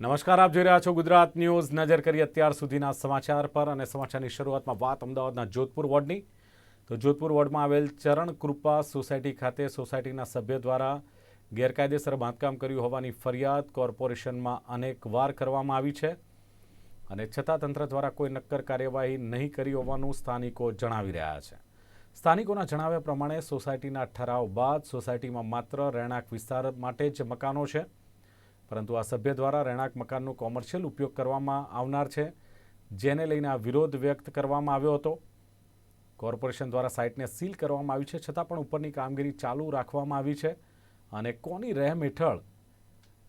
નમસ્કાર, આપ જોઈ રહ્યા છો ગુજરાત ન્યૂઝ. નજર કરી અત્યાર સુધીના સમાચાર પર અને સમાચારની શરૂઆતમાં વાત અમદાવાદના જોધપુર વોર્ડની. તો જોધપુર વોર્ડમાં આવેલ ચરણ કૃપા સોસાયટી ખાતે સોસાયટીના સભ્ય દ્વારા ગેરકાયદેસર બાંધકામ કર્યું હોવાની ફરિયાદ કોર્પોરેશનમાં અનેક વાર કરવામાં આવી છે અને છતાં તંત્ર દ્વારા કોઈ નક્કર કાર્યવાહી નહીં કરી હોવાનું સ્થાનિકો જણાવી રહ્યા છે. સ્થાનિકોના જણાવ્યા પ્રમાણે સોસાયટીના ઠરાવ બાદ સોસાયટીમાં માત્ર રહેણાંક વિસ્તાર માટે જ મકાનો છે. પરંતુ આ સભ્ય દ્વારા રહેણાંક મકાનનો કોમર્શિયલ ઉપયોગ કરવામાં આવનાર છે, જેને લઈને આ વિરોધ વ્યક્ત કરવામાં આવ્યો હતો. કોર્પોરેશન દ્વારા સાઇટને સીલ કરવામાં આવી છે, છતાં પણ ઉપરની કામગીરી ચાલુ રાખવામાં આવી છે. અને કોની રહેમ હેઠળ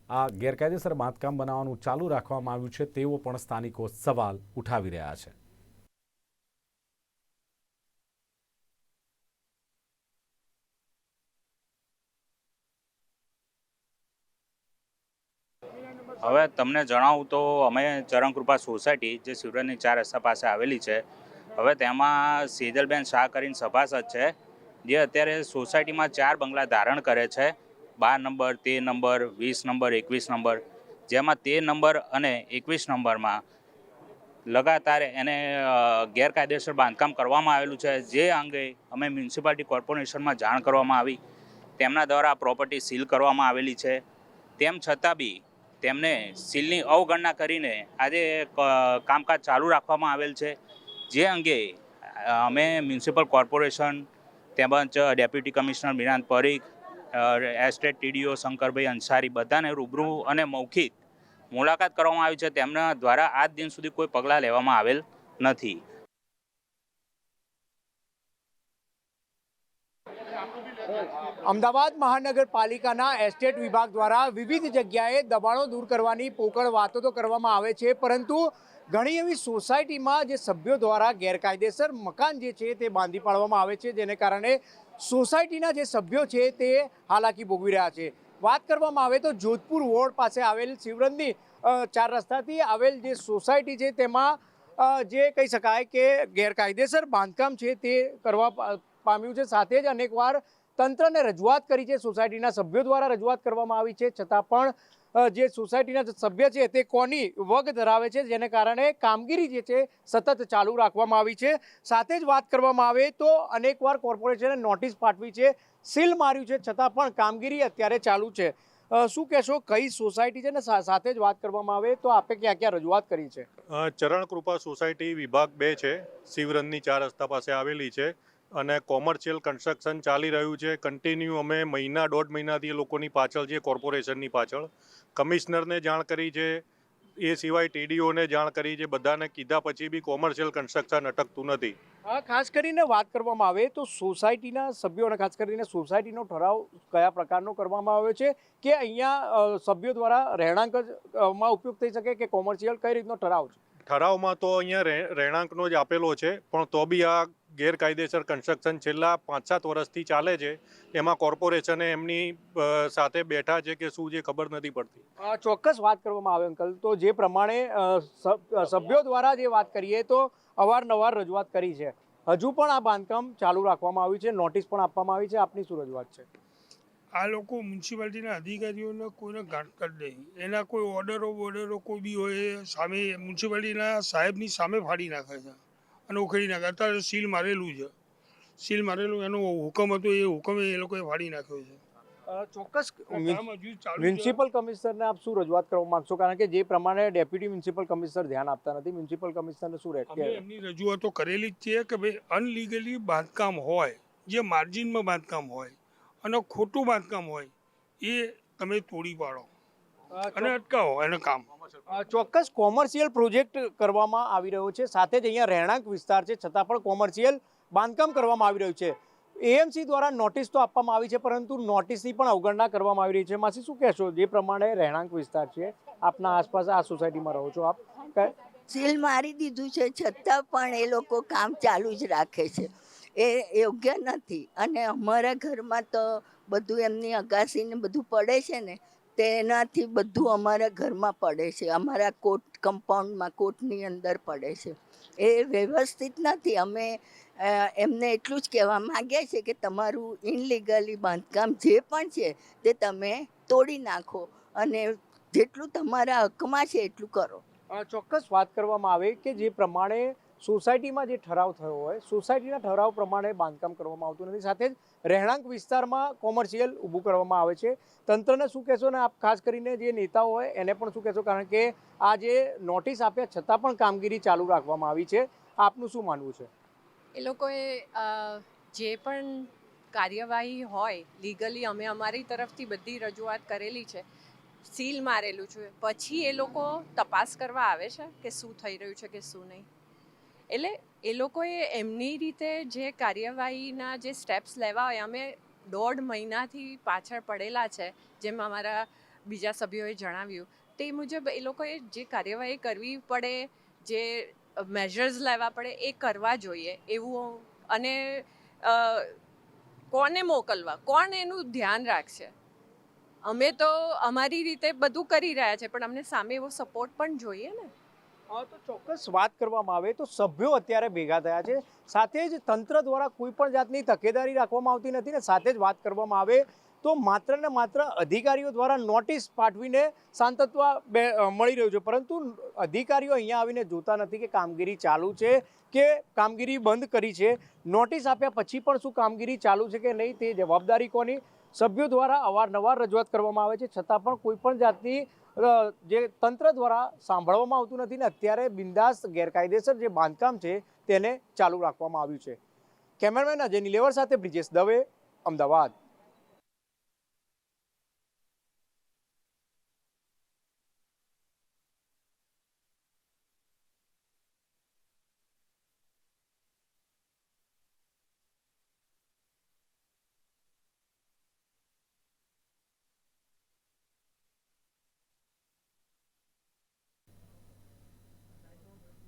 આ ગેરકાયદેસર બાંધકામ બનાવવાનું ચાલુ રાખવામાં આવ્યું છે, તેવો પણ સ્થાનિકો સવાલ ઉઠાવી રહ્યા છે. હવે તમને જણાવું તો અમે ચરણકૃપા સોસાયટી જે સુરતની ચાર રસ્તા પાસે આવેલી છે, હવે તેમાં સેજલબેન શાહ કરીને સભાસદ છે, જે અત્યારે સોસાયટીમાં ચાર બંગલા ધારણ કરે છે, બાર નંબર, તેર નંબર, વીસ નંબર, એકવીસ નંબર, જેમાં તેર નંબર અને એકવીસ નંબરમાં લગાતાર એને ગેરકાયદેસર બાંધકામ કરવામાં આવેલું છે. જે અંગે અમે મ્યુનિસિપાલિટી કોર્પોરેશનમાં જાણ કરવામાં આવી. તેમના દ્વારા પ્રોપર્ટી સીલ કરવામાં આવેલી છે. તેમ છતાં બી તેમને સીલની અવગણના કરીને આજે કામકાજ ચાલુ રાખવામાં આવેલ છે. જે અંગે અમે મ્યુનિસિપલ કોર્પોરેશન તેમજ deputy commissioner Miran Parikh estate TDO Shankarbhai Ansari બધાને રૂબરૂ અને મૌખિક મુલાકાત કરવામાં આવી છે. તેમના દ્વારા આજ દિન સુધી કોઈ પગલાં લેવામાં આવેલ નથી. અમદાવાદ મહાનગરપાલિકાના એસ્ટેટ વિભાગ દ્વારા વિવિધ જગ્યાએ દબાણો દૂર કરવાની પોકળ વાતો તો કરવામાં આવે છે, પરંતુ ઘણી એવી સોસાયટીમાં જે સભ્યો દ્વારા ગેરકાયદેસર મકાન જે છે તે બાંધી પાડવામાં આવે છે, જેને કારણે સોસાયટીના જે સભ્યો છે તે હાલાકી ભોગવી રહ્યા છે. વાત કરવામાં આવે તો જોધપુર વોર્ડ પાસે આવેલ શિવરંગની ચાર રસ્તાથી આવેલ જે સોસાયટી છે તેમાં જે કહી શકાય કે ગેરકાયદેસર બાંધકામ છે તે કરવા પામ્યું છે. સાથે જ અનેકવાર તંત્રને રજૂઆત કરી છે, સોસાયટીના સભ્યો દ્વારા રજૂઆત કરવામાં આવી છે, છતાં પણ જે સોસાયટીના સભ્ય છે તે કોની વગ ધરાવે છે, જેને કારણે કામગીરી જે છે સતત ચાલુ રાખવામાં આવી છે. સાથે જ વાત કરવામાં આવે તો અનેકવાર કોર્પોરેશને નોટિસ પાઠવી છે, સીલ માર્યું છે, છતાં પણ કામગીરી અત્યારે ચાલુ છે. શું કહેશો, કઈ સોસાયટી છે ને સાથે જ વાત કરવામાં આવે તો આપે ક્યાં ક્યાં રજૂઆત કરી છે? ચરણ કૃપા સોસાયટી વિભાગ બે છે શિવરનની ચાર રસ્તા પાસે આવેલી છે. અને કોમર્શિયલ કન્સ્ટ્રક્શન ચાલી રહ્યું છે. કન્ટિન્યુ અમે મહિના દોઢ મહિનાથી એ લોકોની પાછળ છીએ કોર્પોરેશનની પાછળ. કમિશનરને જાણ કરી છે એ સિવાય ટીડીઓને જાણ કરી છે બધાને કીધા પછી બી કોમર્શિયલ કન્સ્ટ્રક્શન અટકતું નથી. ખાસ કરીને વાત કરવામાં આવે તો સોસાયટીના સભ્યો અને ખાસ કરીને સોસાયટીનો ઠરાવ કયા પ્રકારનો કરવામાં આવ્યો છે કે અહીંયા સભ્યો દ્વારા રહેણાંક જ, માં ઉપયોગ થઈ શકે કે કોમર્શિયલ કઈ રીતનો ઠરાવ છે? ઠરાવમાં તો અહીંયા રહે- રહેણાંકનો જ આપેલો છે પણ તો બી આ ગેરકાયદેસર કન્સ્ટ્રક્શન છેલ્લા પાંચ સાત વર્ષથી ચાલે છે. એમાં કોર્પોરેશને એમની સાથે બેઠા છે કે શું જે ખબર નથી પડતી. ચોક્કસ વાત કરવામાં આવે અંકલ. તો જે પ્રમાણે સભ્યો દ્વારા જે વાત કરીએ તો અવારનવાર રજૂઆત કરી છે. હજુ પણ આ બાંધકામ ચાલુ રાખવામાં આવ્યું છે. નોટિસ પણ આપવામાં આવી છે. આપની શું રજૂઆત છે? આ લોકો મ્યુનિસિપાલિટીના અધિકારીઓને કોઈને ગાંઠ કરી દે. એના કોઈ ઓર્ડરો બોર્ડરો કોઈ બી હોય એ સામે મ્યુનિસિપાલિટીના સાહેબની સામે ફાડી નાખે છે. અને ઉખેડી નાખે. અત્યારે સીલ મારેલું છે. સીલ મારેલું એનો હુકમ હતો એ હુકમ એ લોકોએ ફાડી નાખ્યો છે. ચોક્કસ મ્યુનિસિપલ કમિશનરને આપ શું રજૂઆત કરવા માંગશો? કારણ કે જે પ્રમાણે ડેપ્યુટી મ્યુનિસિપલ કમિશનર ધ્યાન આપતા નથી મ્યુનિસિપલ કમિશનરને શું રેટ અમે એમની રજૂઆતો કરેલી જ છે કે ભાઈ અનલીગલી બાંધકામ હોય જે માર્જિનમાં બાંધકામ હોય અને ખોટું બાંધકામ હોય એ તમે તોડી પાડો. અને અટકાવો એને કામ. ચોક્કસ કોમર્શિયલ પ્રોજેક્ટ કરવામાં આવી રહ્યો છે. સાથે જ અહીંયા રહેણાંક વિસ્તાર છે. છતાં પણ કોમર્શિયલ બાંધકામ કરવામાં આવી રહ્યું છે. એએમસી દ્વારા નોટિસ તો આપવામાં આવી છે પરંતુ નોટિસની પણ અવગણના કરવામાં આવી રહી છે. માસી શું કહેશો? જે પ્રમાણે રહેણાંક વિસ્તાર છે આપના આસપાસ આ સોસાયટીમાં રહો છો આપ. સીલ મારી દીધું છે છતાં પણ એ લોકો કામ ચાલુ જ રાખે છે. એ યોગ્ય નથી. અને અમારા ઘરમાં તો બધું એમની અગાસીને બધું પડે છે ને તેનાથી બધું અમારા ઘરમાં પડે છે. અમારા કોટ, કમ્પાઉન્ડમાં, કોટની અંદર પડે છે. એ વ્યવસ્થિત નથી. અમે એમને એટલું જ કહેવા માંગીએ છીએ કે તમારું ઇનલીગલી બાંધકામ જે પણ છે તે તમે તોડી નાખો અને જેટલું તમારા હકમાં છે એટલું કરો. ચોક્કસ વાત કરવામાં આવે કે જે પ્રમાણે સોસાયટીમાં જે ઠરાવ થયો હોય, સોસાયટીના ઠરાવ પ્રમાણે બાંધકામ કરવામાં આવતું નથી. સાથે જ રહેણાંક વિસ્તારમાં કોમર્શિયલ ઊભું કરવામાં આવે છે. તંત્રને શું કહેશો? ને આપ ખાસ કરીને જે નેતાઓ હોય, એને પણ શું કહેશો? કારણ કે આ જે નોટિસ આપ્યા છતાં પણ કામગીરી ચાલુ રાખવામાં આવી છે. આપનું શું માનવું છે? એ લોકોએ જે પણ કાર્યવાહી હોય લીગલી અમે અમારી તરફથી બધી રજૂઆત કરેલી છે, સીલ મારેલું છે. પછી એ લોકો તપાસ કરવા આવે છે કે શું થઈ રહ્યું છે કે શું નહીં? એટલે એ લોકોએ એમની રીતે જે કાર્યવાહીના જે સ્ટેપ્સ લેવા હોય, અમે દોઢ મહિનાથી પાછળ પડેલા છે, જેમ અમારા બીજા સભ્યોએ જણાવ્યું. તે મુજબ એ લોકોએ જે કાર્યવાહી કરવી પડે, જે મેઝર્સ લેવા પડે, એ કરવા જોઈએ. એવું અને કોને મોકલવા? કોણ એનું ધ્યાન રાખશે? અમે તો અમારી રીતે બધું કરી રહ્યા છે, પણ અમને સામે એવો સપોર્ટ પણ જોઈએ ને? તો ચોક્કસ વાત કરવામાં આવે તો સભ્યો અત્યારે ભેગા થયા છે. સાથે જ તંત્ર દ્વારા કોઈ પણ જાતની તકેદારી રાખવામાં આવતી નથી ને સાથે જ વાત કરવામાં આવે તો માત્ર ને માત્ર અધિકારીઓ દ્વારા નોટિસ પાઠવીને શાંતત્વ બે મળી રહ્યું છે. પરંતુ અધિકારીઓ અહીંયા આવીને જોતા નથી કે કામગીરી ચાલુ છે કે કામગીરી બંધ કરી છે. નોટિસ આપ્યા પછી પણ શું કામગીરી ચાલુ છે કે નહીં તે જવાબદારી કોની? સભ્યો દ્વારા અવારનવાર રજૂઆત કરવામાં આવે છે. છતાં પણ કોઈ પણ જાતની જે તંત્ર દ્વારા સાંભળવામાં આવતું નથી ને અત્યારે બિંદાસ ગેરકાયદેસર જે બાંધકામ છે તેને ચાલુ રાખવામાં આવ્યું છે. કેમેરામેન અજય નિલેવર સાથે બ્રિજેશ દવે, અમદાવાદ.